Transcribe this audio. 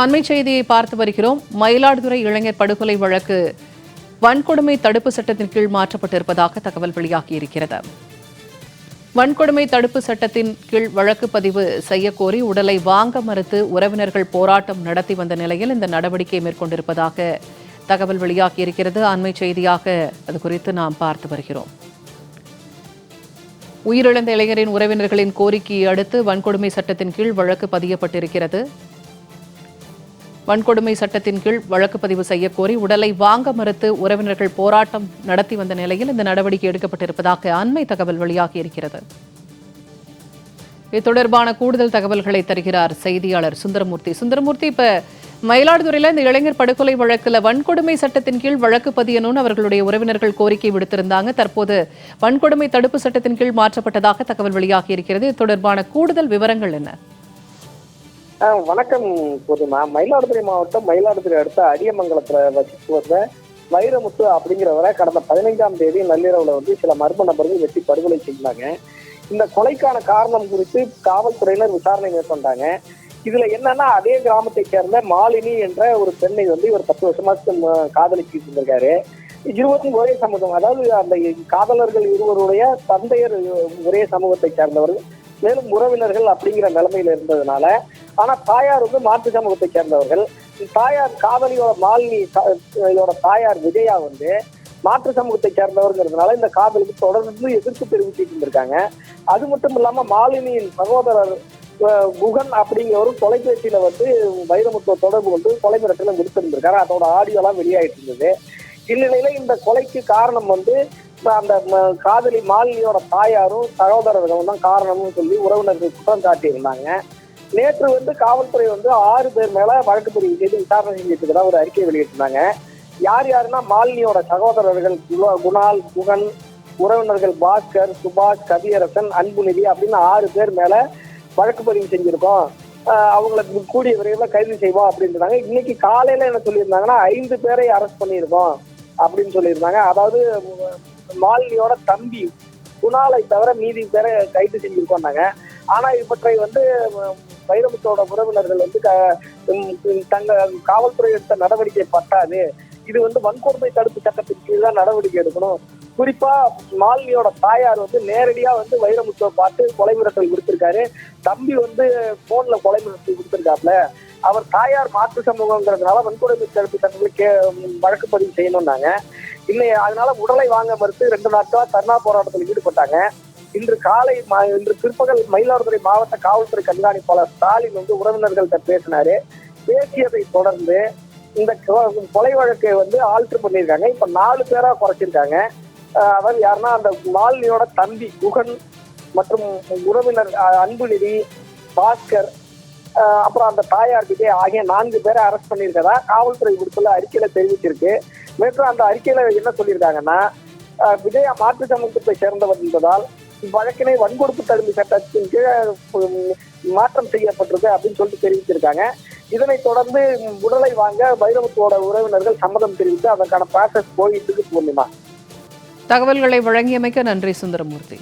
அண்மை செய்தியை பார்த்து வருகிறோம். மயிலாடுதுறை இளைஞர் படுகொலை வழக்கு வன்கொடுமை தடுப்பு சட்டத்தின் கீழ் மாற்றப்பட்டிருப்பதாக தகவல் வெளியாகியிருக்கிறது. வன்கொடுமை தடுப்பு சட்டத்தின் கீழ் வழக்கு பதிவு செய்யக்கோரி உடலை வாங்க மறுத்து உறவினர்கள் போராட்டம் நடத்தி வந்த நிலையில் இந்த நடவடிக்கை மேற்கொண்டிருப்பதாக தகவல் வெளியாகியிருக்கிறது. அண்மை செய்தியாக அது குறித்து நாம் பார்த்து வருகிறோம். உயிரிழந்த இளைஞரின் உறவினர்களின் கோரிக்கையை அடுத்து வன்கொடுமை சட்டத்தின் கீழ் வழக்கு பதியப்பட்டிருக்கிறது. வன்கொடுமை சட்டத்தின் கீழ் வழக்கு பதிவு செய்யக்கோரி உடலை வாங்க மறுத்து உறவினர்கள் போராட்டம் நடத்தி வந்த நிலையில் இந்த நடவடிக்கை எடுக்கப்பட்டிருப்பதாக அண்மை தகவல் வெளியாகியிருக்கிறது இது தொடர்பான கூடுதல் தகவல்களை தருகிறார் செய்தியாளர் சுந்தரமூர்த்தி. சுந்தரமூர்த்தி இப்ப மயிலாடுதுறையில இந்த இளைஞர் படுகொலை வழக்குல வன்கொடுமை சட்டத்தின் கீழ் வழக்கு பதியணும்னு அவர்களுடைய உறவினர்கள் கோரிக்கை விடுத்திருந்தாங்க. தற்போது வன்கொடுமை தடுப்பு சட்டத்தின் கீழ் மாற்றப்பட்டதாக தகவல் வெளியாகியிருக்கிறது இது தொடர்பான கூடுதல் விவரங்கள் என்ன? வணக்கம் பூர்ணிமா மயிலாடுதுறை மாவட்டம் மயிலாடுதுறை அடுத்த அடியமங்கலத்துல வசித்து வந்த வைரமுத்து அப்படிங்கிறவரை கடந்த பதினைஞ்சாம் தேதி நள்ளிரவுல வந்து சில மர்ம நபர்கள் வெட்டி படுகொலை செய்தாங்க. இந்த கொலைக்கான காரணம் குறித்து காவல்துறையினர் விசாரணை மேற்கொண்டாங்க. இதுல என்னன்னா அதே கிராமத்தை சேர்ந்த மாலினி என்ற ஒரு பெண்ணை வந்து இவர் பத்து வருஷமா காதலிச்சுட்டு இருந்திருக்காரு. இருபத்தி ஒரே சமூகம். அதாவது அந்த காதலர்கள் இருவருடைய தந்தையர் ஒரே சமூகத்தை சேர்ந்தவர்கள் மேலும் உறவினர்கள் அப்படிங்கிற நிலைமையில இருந்ததுனால ஆனா தாயார் வந்து மாற்று சமூகத்தை சேர்ந்தவர்கள். தாயார் காதலியோட மாலினி தா- தாயார் விஜயா வந்து மாற்று சமூகத்தை சேர்ந்தவர்ங்கிறதுனால இந்த காதலுக்கு தொடர்ந்து எதிர்ப்பு தெரிவிச்சுட்டு இருந்திருக்காங்க. அது மட்டும் இல்லாம மாலினியின் சகோதரர் குகன் அப்படிங்கிறவரும் தொலைபேசியில வந்து வைரமுத்துவ தொடர்பு கொண்டு கொலை மிரட்டல விடுத்திருந்திருக்காரு. அதோட ஆடியோ எல்லாம் வெளியாயிட்டு இருந்தது. இந்நிலையில இந்த கொலைக்கு காரணம் வந்து அந்த காதலி மாலினியோட தாயாரும் சகோதரர்களும் தான் காரணம்னு சொல்லி உறவினர்கள் குற்றம் சாட்டியிருந்தாங்க. நேற்று வந்து காவல்துறை வந்து ஆறு பேர் மேல வழக்கு பதிவு செய்து விசாரணை செஞ்சுட்டு ஒரு அறிக்கை வெளியிட்டிருந்தாங்க. யார் யாருன்னா மாலினியோட சகோதரர்கள் குல- குணால் குகன் உறவினர்கள் பாஸ்கர் சுபாஷ் கவியரசன் அன்புநிதி அப்படின்னு ஆறு பேர் மேல வழக்கு பதிவு செஞ்சிருக்கோம். அவங்கள கூடிய விரைவில் கைது செய்வோம் அப்படின்றாங்க. இன்னைக்கு காலையில என்ன சொல்லியிருந்தாங்கன்னா ஐந்து பேரை அரெஸ்ட் பண்ணியிருக்கோம் அப்படின்னு சொல்லியிருந்தாங்க. அதாவது மாலினியோட தம்பி குணாலை தவிர மீதி பேரை கைது செஞ்சிருக்கோம்னாங்க. ஆனா இவற்றை வந்து வைரமுத்தோட உறவினர்கள் வந்து தங்க காவல்துறை எடுத்த நடவடிக்கை பட்டாது இது வந்து வன்கொடுமை தடுப்பு சட்டத்தின் கீழ் தான் நடவடிக்கை எடுக்கணும். குறிப்பா மாலினியோட தாயார் வந்து நேரடியா வந்து வைரமுத்துவை பார்த்து கொலை மிரட்டல் கொடுத்திருக்காரு தம்பி வந்து போன்ல கொலை மிரட்டல் கொடுத்திருக்காப்ல அவர் தாயார் மாற்று சமூகங்கிறதுனால வன்கொடுமை தடுப்பு சட்டத்தில் கே வழக்கு பதிவு செய்யணும்னாங்க. இல்லை அதனால உடலை வாங்க மறுத்து ரெண்டு நாட்களா தர்ணா போராட்டத்தில் ஈடுபட்டாங்க. இன்று காலை இன்று பிற்பகல் மயிலாடுதுறை மாவட்ட காவல்துறை கண்காணிப்பாளர் ஸ்டாலின் வந்து உறவினர்கள்ட்ட பேசினாரு. பேசியதை தொடர்ந்து இந்த கொலை வழக்கை வந்து ஆல்டர் பண்ணியிருக்காங்க. இப்ப நாலு பேரா குறைச்சிருக்காங்க. அதாவது யாருன்னா அந்த மாலினியோட தம்பி குகன் மற்றும் உறவினர் அன்புநிதி பாஸ்கர் அப்புறம் அந்த தாயார் விஜய் ஆகிய நான்கு பேரை அரெஸ்ட் பண்ணியிருக்கதா காவல்துறை விடுத்துள்ள அறிக்கையில தெரிவிச்சிருக்கு. மேற்கொண்டு அந்த அறிக்கையில என்ன சொல்லியிருக்காங்கன்னா விஜயா மாற்று சமூகத்தை சேர்ந்தவர் என்பதால் வழக்கினை வன்கொடுப்பு தடுப்பு சட்டத்தின் கீழே மாற்றம் செய்யப்பட்டிருக்கு அப்படின்னு சொல்லிட்டு தெரிவிச்சிருக்காங்க. இதனைத் தொடர்ந்து உடலை வாங்க பைரவத்தோட உறவினர்கள் சம்மதம் தெரிவித்து அதற்கான ப்ராசஸ் போயிட்டு இருக்கு பூர்ணிமா. தகவல்களை வழங்கியமைக்க நன்றி சுந்தரமூர்த்தி.